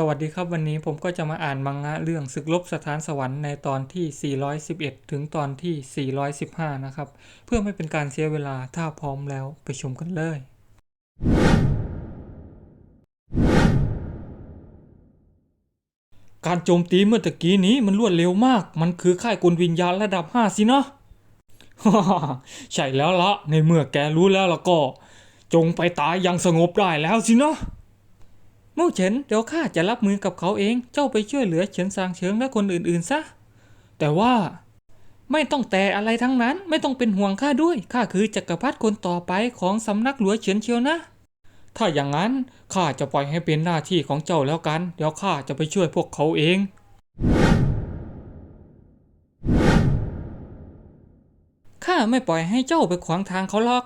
สวัสดีครับวันนี้ผมก็จะมาอ่านมังงะเรื่องศึกลบสถานสวรรค์ในตอนที่ 411 ถึงตอนที่ 415 นะครับ เพื่อไม่เป็นการเสียเวลาถ้าพร้อมแล้วไปชมกันเลย การโจมตีเมื่อตะกี้นี้มันรวดเร็วมาก มันคือค่ายกลวิญญาณระดับ 5 สินะใช่แล้วละในเมื่อแกรู้แล้วแล้วก็ จงไปตายอย่างสงบได้แล้วสินะ มู่เฉินเดี๋ยวข้าจะรับมือกับเขาเอง เจ้าไปช่วยเหลือเฉินซางเฉิงและคนอื่นๆซะ แต่ว่า ไม่ต้องแต่อะไรทั้งนั้น ไม่ต้องเป็นห่วงข้าด้วย ข้าคือจักรพรรดิคนต่อไปของสำนักหลวงเฉินเชียวนะ ถ้าอย่างนั้นข้าจะปล่อยให้เป็นหน้าที่ของเจ้าแล้วกัน เดี๋ยวข้าจะไปช่วยพวกเขาเองข้าไม่ปล่อยให้เจ้าไปขวางทางเขาหรอก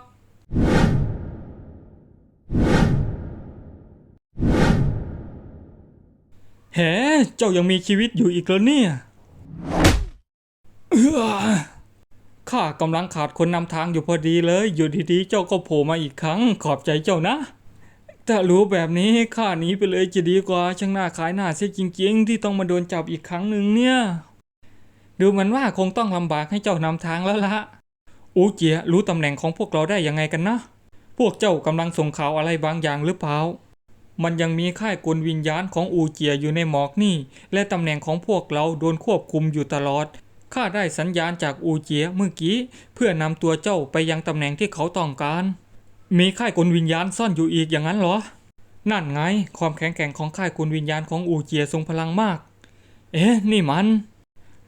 เจ้ายังมีชีวิตอยู่อีกแล้วเนี่ยข้ากำลังขาดคนนำทางอยู่พอดีเลย อยู่ดีๆ เจ้าก็โผล่มาอีกครั้ง ขอบใจเจ้านะ ถ้ารู้แบบนี้ข้าหนีไปเลยจะดีกว่า ช่างหน้าขายหน้าเสียจริง ๆ ที่ต้องมาโดนจับอีกครั้งหนึ่งเนี่ย ดูเหมือนว่าคงต้องลำบากให้เจ้านำทางแล้วละอูเจียรู้ตำแหน่งของพวกเราได้ยังไงกันนะ พวกเจ้ากำลังส่งข่าวอะไรบางอย่างหรือเปล่า มันยังมีค่ายกลวิญญาณของอูเจียอยู่ในหมอกนี่ และตำแหน่งของพวกเราโดนควบคุมอยู่ตลอด ข้าได้สัญญาณจากอูเจียเมื่อกี้ เพื่อนำตัวเจ้าไปยังตำแหน่งที่เขาต้องการ มีค่ายกลวิญญาณซ่อนอยู่อีกอย่างนั้นเหรอ นั่นไง ความแข็งแกร่งของค่ายกลวิญญาณของอูเจียทรงพลังมาก เอ๊ะ นี่มัน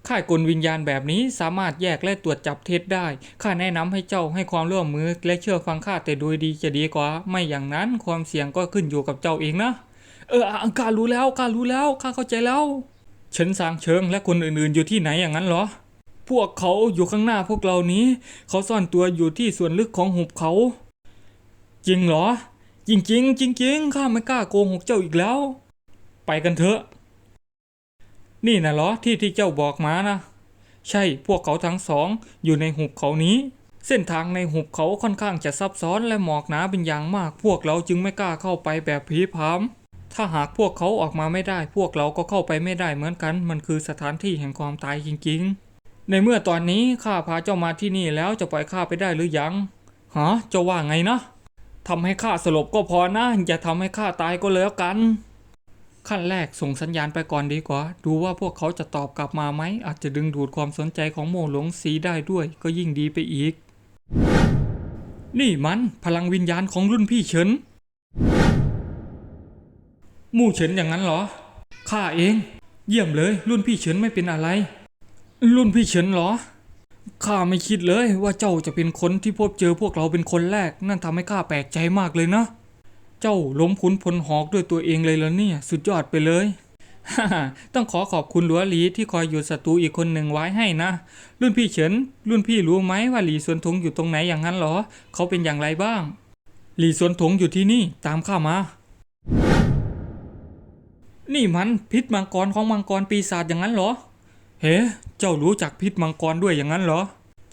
ค่ายกลวิญญาณแบบนี้สามารถแยกและตรวจจับเท็จได้ ข้าแนะนำให้เจ้าให้ความร่วมมือและเชื่อฟังข้าแต่โดยดีจะดีกว่า ไม่อย่างนั้นความเสี่ยงก็ขึ้นอยู่กับเจ้าเองนะ เอออะข้ารู้แล้วข้ารู้แล้วข้าเข้าใจแล้ว เฉินสางเชิงและคนอื่นๆอยู่ที่ไหนอย่างนั้นเหรอ พวกเขาอยู่ข้างหน้าพวกเรานี้ เขาซ่อนตัวอยู่ที่ส่วนลึกของหุบเขา จริงเหรอ จริงๆจริงๆข้าไม่กล้าโกหกเจ้าอีกแล้ว ไปกันเถอะ นี่นะเหรอที่ที่เจ้าบอกมานะ ใช่พวกเขาทั้งสองอยู่ในหุบเขานี้ เส้นทางในหุบเขาค่อนข้างจะซับซ้อนและหมอกหนาเป็นอย่างมาก พวกเราจึงไม่กล้าเข้าไปแบบผีพรามถ้าหากพวกเขาออกมาไม่ได้ พวกเราก็เข้าไปไม่ได้เหมือนกัน มันคือสถานที่แห่งความตายจริงๆ ในเมื่อตอนนี้ข้าพาเจ้ามาที่นี่แล้วจะปล่อยข้าไปได้หรือยังฮะเจ้าว่าไงนะทำให้ข้าสลบก็พอนะอย่าทำให้ข้าตายก็แล้วกัน ขั้นแรกส่งสัญญาณไปก่อนดีกว่า ดูว่าพวกเขาจะตอบกลับมาไหม อาจจะดึงดูดความสนใจของโมหลงสีได้ด้วย ก็ยิ่งดีไปอีก นี่มันพลังวิญญาณของรุ่นพี่เฉิน มู่เฉินอย่างนั้นเหรอ ข้าเอง เยี่ยมเลย รุ่นพี่เฉินไม่เป็นอะไร รุ่นพี่เฉินเหรอ ข้าไม่คิดเลยว่าเจ้าจะเป็นคนที่พบเจอพวกเราเป็นคนแรก นั่นทำให้ข้าแปลกใจมากเลยนะ เจ้าล้มขุนพลหอกด้วยตัวเองเลยแล้วเนี่ยสุดยอดไปเลยต้องขอขอบคุณหลัวหลีที่คอยหยุดศัตรูอีกคนหนึ่งไว้ให้นะ รุ่นพี่เฉิน รุ่นพี่รู้ไหมว่าหลีสวนทงอยู่ตรงไหนอย่างนั้นเหรอ เขาเป็นอย่างไรบ้าง หลีสวนทงอยู่ที่นี่ตามข้ามา นี่มันพิษมังกรของมังกรปีศาจอย่างนั้นเหรอ เฮ้ เจ้ารู้จักพิษมังกรด้วยอย่างนั้นเหรอ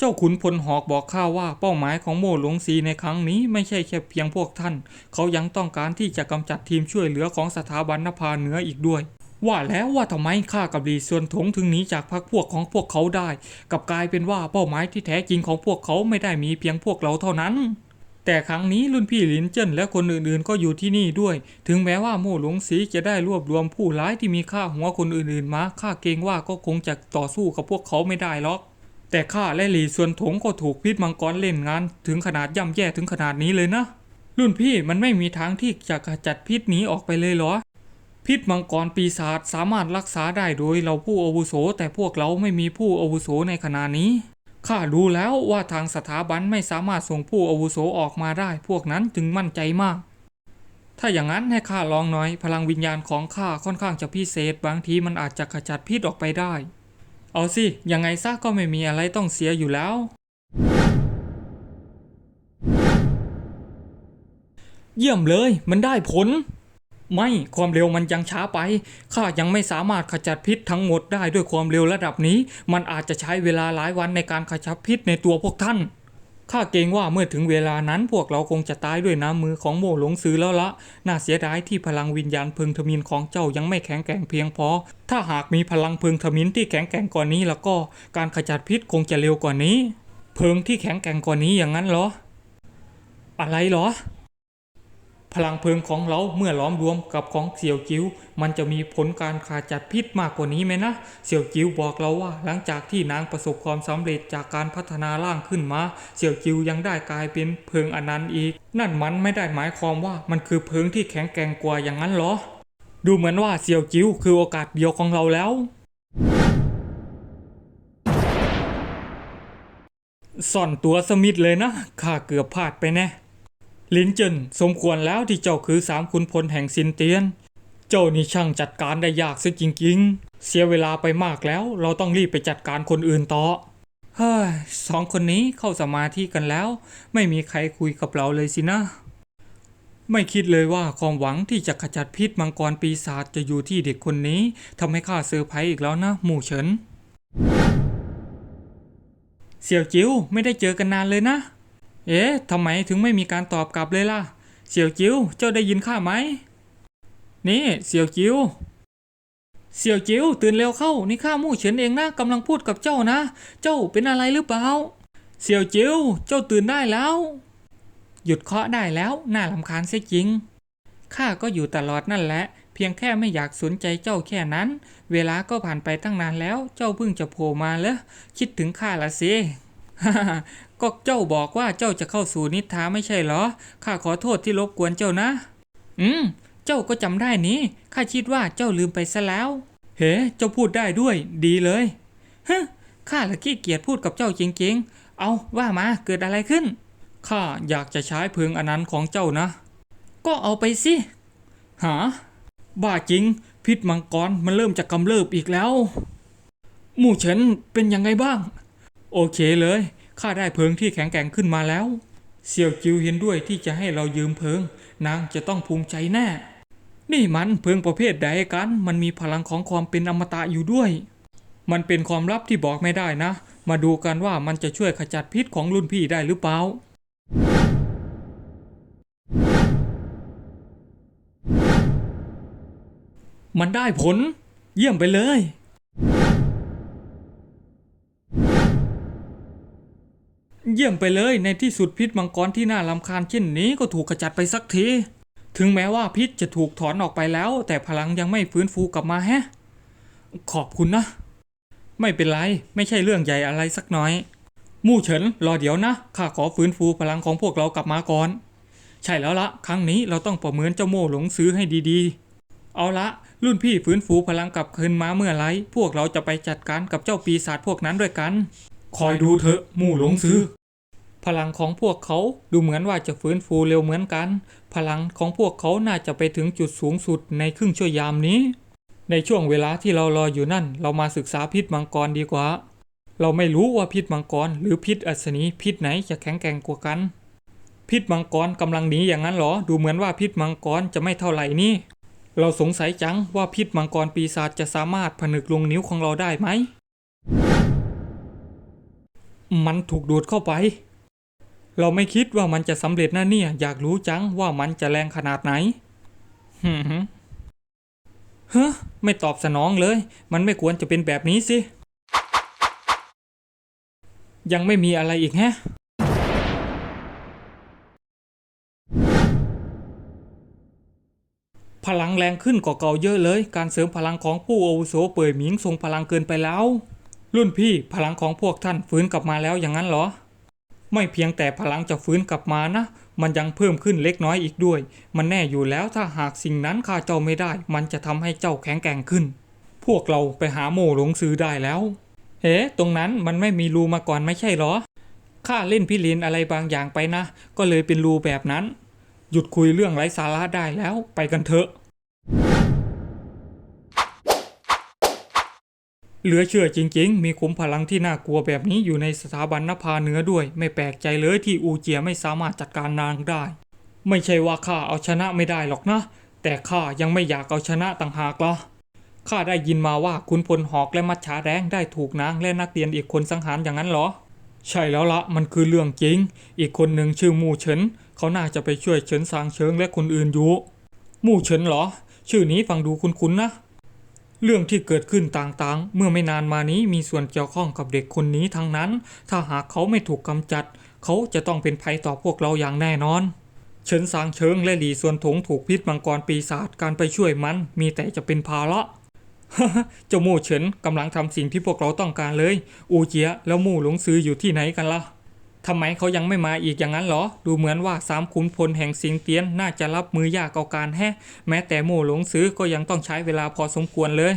เจ้าขุนพลหอกบอกข้าว่าเป้าหมายของโม่หลวงซีในครั้งนี้ไม่ใช่แค่เพียงพวกท่าน เขายังต้องการที่จะกำจัดทีมช่วยเหลือของสถาบันนภาเหนืออีกด้วย ว่าแล้วว่าทำไมข้ากับลีส่วนถงถึงหนีจากพรรคพวกของพวกเขาได้ กับกลายเป็นว่าเป้าหมายที่แท้จริงของพวกเขาไม่ได้มีเพียงพวกเราเท่านั้นแต่ครั้งนี้รุ่นพี่ลินเจิ้นและคนอื่นๆ ก็อยู่ที่นี่ด้วย ถึงแม้ว่าโม่หลวงสีจะได้รวบรวมผู้ร้ายที่มีค่าหัวคนอื่นๆมาข้าเกรงว่าก็คงจะต่อสู้กับพวกเขาไม่ได้หรอก แต่ข้าและหลีส่วนถงก็ถูกพิษมังกรเล่นงาน ถึงขนาดย่ำแย่ถึงขนาดนี้เลยนะ รุ่นพี่มันไม่มีทางที่จะขจัดพิษนี้ออกไปเลยเหรอ พิษมังกรปีศาจสามารถรักษาได้โดยเราผู้อาวุโส แต่พวกเราไม่มีผู้อาวุโสในขณะนี้ข้ารู้แล้วว่าทางสถาบันไม่สามารถส่งผู้อาวุโสออกมาได้ พวกนั้นจึงมั่นใจมาก ถ้าอย่างนั้นให้ข้าลองหน่อย พลังวิญญาณของข้าค่อนข้างจะพิเศษ บางทีมันอาจจะขจัดพิษออกไปได้ เอาสิ ยังไงซะก็ไม่มีอะไรต้องเสียอยู่แล้ว เยี่ยมเลย มันได้ผล ไม่ความเร็วมันยังช้าไปข้ายังไม่สามารถขจัดพิษทั้งหมดได้ด้วยความเร็วระดับนี้ มันอาจจะใช้เวลาหลายวันในการขจัดพิษในตัวพวกท่าน ข้าเกรงว่าเมื่อถึงเวลานั้นพวกเราคงจะตายด้วยน้ำมือของโมหลงซื้อแล้วละ น่าเสียดายที่พลังวิญญาณพึงทมินของเจ้ายังไม่แข็งแกร่งเพียงพอ ถ้าหากมีพลังพึงทมินที่แข็งแกร่งกว่านี้แล้วก็การขจัดพิษคงจะเร็วกว่านี้เพิงที่แข็งแกร่งกว่านี้อย่างนั้นเหรอ อะไรเหรอ พลังเพลิงของเราเมื่อล้อมรวมกับของเสี่ยวจิ๋วมันจะมีผลการขาจัดพิษมากกว่านี้ไหมนะ เสี่ยวจิ๋วบอกเราว่า หลังจากที่นางประสบความสำเร็จจากการพัฒนาร่างขึ้นมา เสี่ยวจิ๋วยังได้กลายเป็นเพลิงอนันต์อีก นั่นมันไม่ได้หมายความว่ามันคือเพลิงที่แข็งแกร่งกว่าอย่างนั้นหรอ ดูเหมือนว่าเสี่ยวจิ๋วคือโอกาสเดียวของเราแล้วซ่อนตัวสมิธเลยนะข้าเกือบพลาดไปแน่ ลินเจินสมควรแล้วที่เจ้าคือสามขุนพลแห่งซินเตียน เจ้านี่ช่างจัดการได้ยากซะจริงๆ เสียเวลาไปมากแล้ว เราต้องรีบไปจัดการคนอื่นต่อ เฮ้ยสองคนนี้เข้าสมาธิกันแล้ว ไม่มีใครคุยกับเราเลยสินะ ไม่คิดเลยว่าความหวังที่จะขจัดพิษมังกรปีศาจจะอยู่ที่เด็กคนนี้ทำให้ข้าเซอร์ไพรส์อีกแล้วนะหมู่เฉิน เสี่ยวจิ๋วไม่ได้เจอกันนานเลยนะ เอ๊ะทำไมถึงไม่มีการตอบกลับเลยล่ะ เสี่ยวจิ๋วเจ้าได้ยินข้าไหม นี่ เสี่ยวจิ๋วเสี่ยวจิ๋วตื่นเร็วเข้า นี่ข้ามู่เฉินเองนะกำลังพูดกับเจ้านะ เจ้าเป็นอะไรหรือเปล่า เสี่ยวจิ๋วเจ้าตื่นได้แล้ว หยุดเคาะได้แล้ว น่าลำคาญเสียจริง ข้าก็อยู่ตลอดนั่นแหละ เพียงแค่ไม่อยากสนใจเจ้าแค่นั้น เวลาก็ผ่านไปตั้งนานแล้ว เจ้าเพิ่งจะโผล่มาเลยคิดถึงข้าละสิ ก็เจ้าบอกว่าเจ้าจะเข้าสู่นิทราไม่ใช่เหรอ ข้าขอโทษที่รบกวนเจ้านะ อืม เจ้าก็จำได้นี้ข้าคิดว่าเจ้าลืมไปซะแล้ว เฮ้เจ้าพูดได้ด้วย ดีเลยฮะข้าละขี้เกียจพูดกับเจ้าจริงๆ เอาว่ามาเกิดอะไรขึ้น ข้าอยากจะใช้เพลิงอนันต์ของเจ้านะ ก็เอาไปสิ หา บ้าจริง พิษมังกรมันเริ่มจะกำเริบอีกแล้ว หมู่เฉินเป็นยังไงบ้าง โอเคเลย ข้าได้เพลิงที่แข็งแกร่งขึ้นมาแล้ว เสี่ยวจิวเห็นด้วยที่จะให้เรายืมเพลิง นางจะต้องภูมิใจแน่ นี่มันเพลิงประเภทใดกัน มันมีพลังของความเป็นอมตะอยู่ด้วย มันเป็นความลับที่บอกไม่ได้นะ มาดูกันว่ามันจะช่วยขจัดพิษของรุ่นพี่ได้หรือเปล่ามันได้ผล เยี่ยมไปเลย เยี่ยมไปเลยในที่สุดพิษมังกรที่น่ารำคาญเช่นนี้ก็ถูกขจัดไปสักที ถึงแม้ว่าพิษจะถูกถอนออกไปแล้ว แต่พลังยังไม่ฟื้นฟูกลับมาแฮะ ขอบคุณนะ ไม่เป็นไร ไม่ใช่เรื่องใหญ่อะไรสักน่อย มู่เฉินรอเดี๋ยวนะข้าขอฟื้นฟูพลังของพวกเรากลับมาก่อน ใช่แล้วละครั้งนี้เราต้องประเมินเจ้าโม่หลงซื้อให้ดีๆ เอาละรุ่นพี่ฟื้นฟูพลังกลับคืนมาเมื่อไรพวกเราจะไปจัดการกับเจ้าปีศาจพวกนั้นด้วยกัน คอยดูเถอะ มู่หลงซื้อ พลังของพวกเขาดูเหมือนว่าจะฟื้นฟูเร็วเหมือนกัน พลังของพวกเขาน่าจะไปถึงจุดสูงสุดในครึ่งชั่วยามนี้ ในช่วงเวลาที่เรารออยู่นั่น เรามาศึกษาพิษมังกรดีกว่า เราไม่รู้ว่าพิษมังกร หรือพิษอัศนีพิษไหนจะแข็งแกร่งกว่ากัน พิษมังกรกำลังหนีอย่างนั้นเหรอ ดูเหมือนว่าพิษมังกรจะไม่เท่าไหร่นี่ เราสงสัยจังว่าพิษมังกรปีศาจจะสามารถผนึกลงนิ้วของเราได้ไหม มันถูกดูดเข้าไป เราไม่คิดว่ามันจะสำเร็จนะเนี่ย อยากรู้จังว่ามันจะแรงขนาดไหนฮึมเฮ้อไม่ตอบสนองเลย มันไม่ควรจะเป็นแบบนี้สิ ยังไม่มีอะไรอีกแฮะพลังแรงขึ้นกว่าเก่าเยอะเลย การเสริมพลังของผู้อาวุโสเป่ยหมิงทรงพลังเกินไปแล้ว รุ่นพี่พลังของพวกท่านฟื้นกลับมาแล้วอย่างนั้นเหรอ ไม่เพียงแต่พลังจะฟื้นกลับมานะ มันยังเพิ่มขึ้นเล็กน้อยอีกด้วย มันแน่อยู่แล้วถ้าหากสิ่งนั้นข้าเจ้าไม่ได้ มันจะทำให้เจ้าแข็งแกร่งขึ้น พวกเราไปหาโมหลงซื้อได้แล้ว เฮ้ตรงนั้นมันไม่มีรูมาก่อนไม่ใช่เหรอ ข้าเล่นพิลินอะไรบางอย่างไปนะ ก็เลยเป็นรูแบบนั้น หยุดคุยเรื่องไร้สาระได้แล้ว ไปกันเถอะ เหลือเชื่อจริง ๆ มีขุมพลังที่น่ากลัวแบบนี้อยู่ในสถาบันนภาเหนือด้วย ไม่แปลกใจเลยที่อูเจียไม่สามารถจัดการนางได้ ไม่ใช่ว่าข้าเอาชนะไม่ได้หรอกนะ แต่ข้ายังไม่อยากเอาชนะต่างหากล่ะข้าได้ยินมาว่าคุณพลหอกและมัจฉาแดงได้ถูกนางและนักเรียนอีกคนสังหารอย่างนั้นเหรอ ใช่แล้วละมันคือเรื่องจริง อีกคนหนึ่งชื่อมู่เฉิน เขาน่าจะไปช่วยเฉินซางเชิงและคนอื่นอยู่ มู่เฉินเหรอ ชื่อนี้ฟังดูคุ้นๆนะ เรื่องที่เกิดขึ้นต่างๆ เมื่อไม่นานมานี้มีส่วนเกี่ยวข้องกับเด็กคนนี้ทั้งนั้น ถ้าหากเขาไม่ถูกกำจัด เขาจะต้องเป็นภัยต่อพวกเราอย่างแน่นอน เฉินซางเชิงและหลีส่วนถงถูกพิษมังกรปีศาจการไปช่วยมัน มีแต่จะเป็นภาระเจ้ามู่เฉินกำลังทำสิ่งที่พวกเราต้องการเลย อูเจียแล้วมู่หลงซื้ออยู่ที่ไหนกันล่ะ ทำไมเขายังไม่มาอีกอย่างนั้นเหรอ ดูเหมือนว่าสามขุนพลแห่งสิงเตียนน่าจะรับมือยากเอาการแฮะแม้แต่โม่หลงซื้อก็ยังต้องใช้เวลาพอสมควรเลย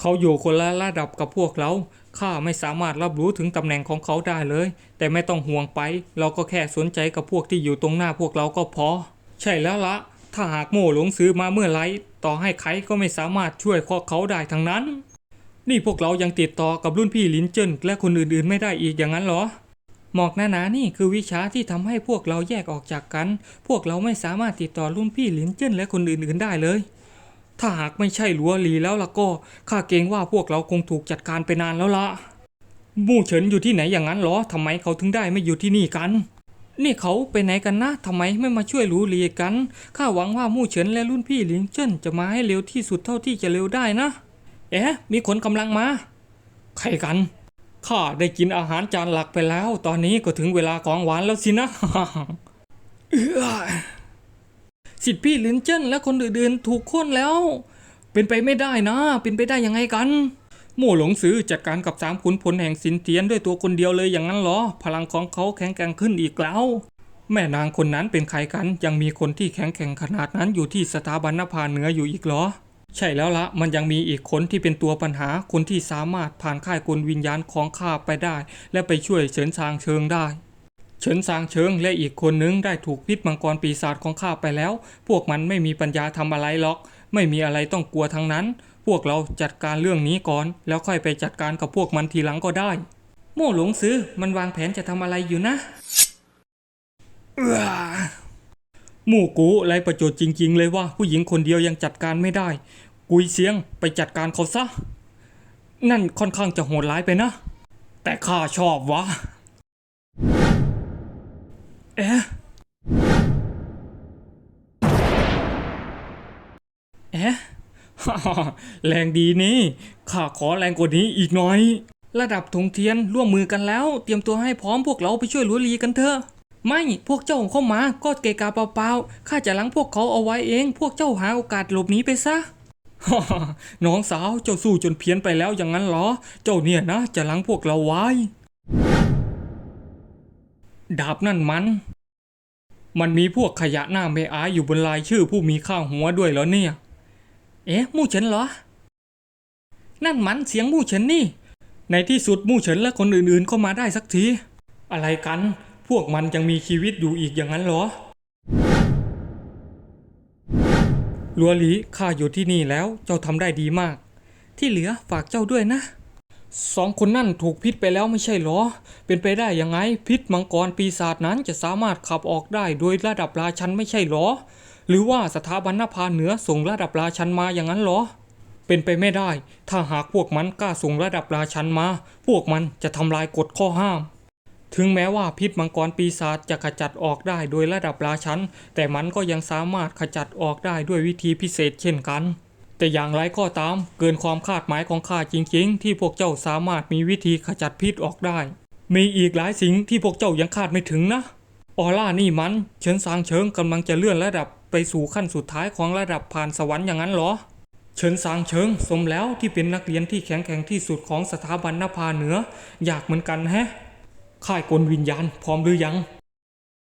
เขาอยู่คนละระดับกับพวกเรา ข้าไม่สามารถรับรู้ถึงตำแหน่งของเขาได้เลย แต่ไม่ต้องห่วงไป เราก็แค่สนใจกับพวกที่อยู่ตรงหน้าพวกเราก็พอ ใช่แล้วละ ถ้าหากโม่หลงซื้อมาเมื่อไร ต่อให้ใครก็ไม่สามารถช่วยพวกเขาได้ทั้งนั้น นี่พวกเรายังติดต่อกับรุ่นพี่ลินเจิ้นและคนอื่นๆ ไม่ได้อีกอย่างนั้นเหรอ หมอกหนาๆนี่คือวิชาที่ทำให้พวกเราแยกออกจากกัน พวกเราไม่สามารถติดต่อรุ่นพี่ลินเจิ้นและคนอื่นๆได้เลย ถ้าหากไม่ใช่หลัวหลีแล้วล่ะก็ข้าเกรงว่าพวกเราคงถูกจัดการไปนานแล้วละมู่เฉินอยู่ที่ไหนอย่างนั้นเหรอทำไมเขาถึงได้ไม่อยู่ที่นี่กัน นี่เขาไปไหนกันนะทำไมไม่มาช่วยหลูหลีกันข้าหวังว่ามู่เฉินและรุ่นพี่หลิงเจิ้นจะมาให้เร็วที่สุดเท่าที่จะเร็วได้นะ เอ๊ะมีคนกำลังมา ใครกัน ข้าได้กินอาหารจานหลักไปแล้ว ตอนนี้ก็ถึงเวลาของหวานแล้วสินะสิทธิพี่ลินเจิ้นและคนอื่นๆถูกค้นแล้ว เป็นไปไม่ได้นะ เป็นไปได้ยังไงกัน หมู่หลงซื้อจัดการกับสามขุนพลแห่งสินเทียนด้วยตัวคนเดียวเลยอย่างนั้นเหรอ พลังของเขาแข็งแกร่งขึ้นอีกแล้ว แม่นางคนนั้นเป็นใครกัน ยังมีคนที่แข็งแกร่งขนาดนั้นอยู่ที่สถาบันนภาเหนืออยู่อีกเหรอ ใช่แล้วละมันยังมีอีกคนที่เป็นตัวปัญหาคนที่สามารถผ่านค่ายกลวิญญาณของข้าไปได้ และไปช่วยเฉินซางเชิงได้ เฉินซางเชิงและอีกคนนึงได้ถูกพิษมังกรปีศาจของข้าไปแล้ว พวกมันไม่มีปัญญาทำอะไรหรอก ไม่มีอะไรต้องกลัวทั้งนั้น พวกเราจัดการเรื่องนี้ก่อน แล้วค่อยไปจัดการกับพวกมันทีหลังก็ได้ โม่หลงซื้อมันวางแผนจะทำอะไรอยู่นะ หมู่กูไรประโยชน์จริง ๆ เลยว่าผู้หญิงคนเดียวยังจัดการไม่ได้ กุยเสียงไปจัดการเขาซะ นั่นค่อนข้างจะโหดร้ายไปนะ แต่ข้าชอบวะ เอ๊ะ เอ๊ะแรงดีนี่ ข้าขอแรงกว่านี้อีกหน่อย ระดับถงเทียนร่วมมือกันแล้ว เตรียมตัวให้พร้อมพวกเราไปช่วยลุลีกันเถอะ ไม่พวกเจ้าเข้ามาก็เกกาเปล่าๆข้าจะล้างพวกเขาเอาไว้เอง พวกเจ้าหาโอกาสหลบหนีไปซะน้องสาวเจ้าสู้จนเพี้ยนไปแล้วอย่างนั้นเหรอ เจ้าเนี่ยนะ จะล้างพวกเราไว้ ดาบนั่นมัน มันมีพวกขยะหน้าไม่อายอยู่บนลายชื่อผู้มีค่าหัวด้วยเหรอเนี่ย เอ๊ะมู่เฉินเหรอ นั่นมันเสียงมู่เฉินนี่ ในที่สุดมู่เฉินและคนอื่นๆก็มาได้สักที อะไรกัน วกมันยังมีชีวิตอยู่อีกอย่างนั้นเหรอลัวหลีข้าอยู่ที่นี่แล้วเจ้าทำได้ดีมาก ที่เหลือฝากเจ้าด้วยนะสองคนนั่นถูกพิษไปแล้วไม่ใช่เหรอ เป็นไปได้ยังไงพิษมังกรปีศาจนั้นจะสามารถขับออกได้โดยระดับราชันไม่ใช่เหรอ หรือว่าสถาบันนภาเหนือส่งระดับราชันมาอย่างนั้นเหรอ เป็นไปไม่ได้ ถ้าหากพวกมันกล้าส่งระดับราชันมา พวกมันจะทำลายกฎข้อห้าม ถึงแม้ว่าพิษมังกรปีศาจจะขจัดออกได้โดยระดับราชันแต่มันก็ยังสามารถขจัดออกได้ด้วยวิธีพิเศษเช่นกัน แต่อย่างไรก็ตาม เกินความคาดหมายของข้าจริง ๆ ที่พวกเจ้าสามารถมีวิธีขจัดพิษออกได้ มีอีกหลายสิ่งที่พวกเจ้ายังคาดไม่ถึงนะ ออร่านี่มัน เฉินซางเฉิงกำลังจะเลื่อนระดับไปสู่ขั้นสุดท้ายของระดับผ่านสวรรค์อย่างนั้นเหรอ เฉินซางเฉิงสมแล้วที่เป็นนักเรียนที่แข็งแกร่งที่สุดของสถาบันนภาเหนือ อยากเหมือนกันแฮะ ค่ายกลวิญญาณพร้อมหรือยัง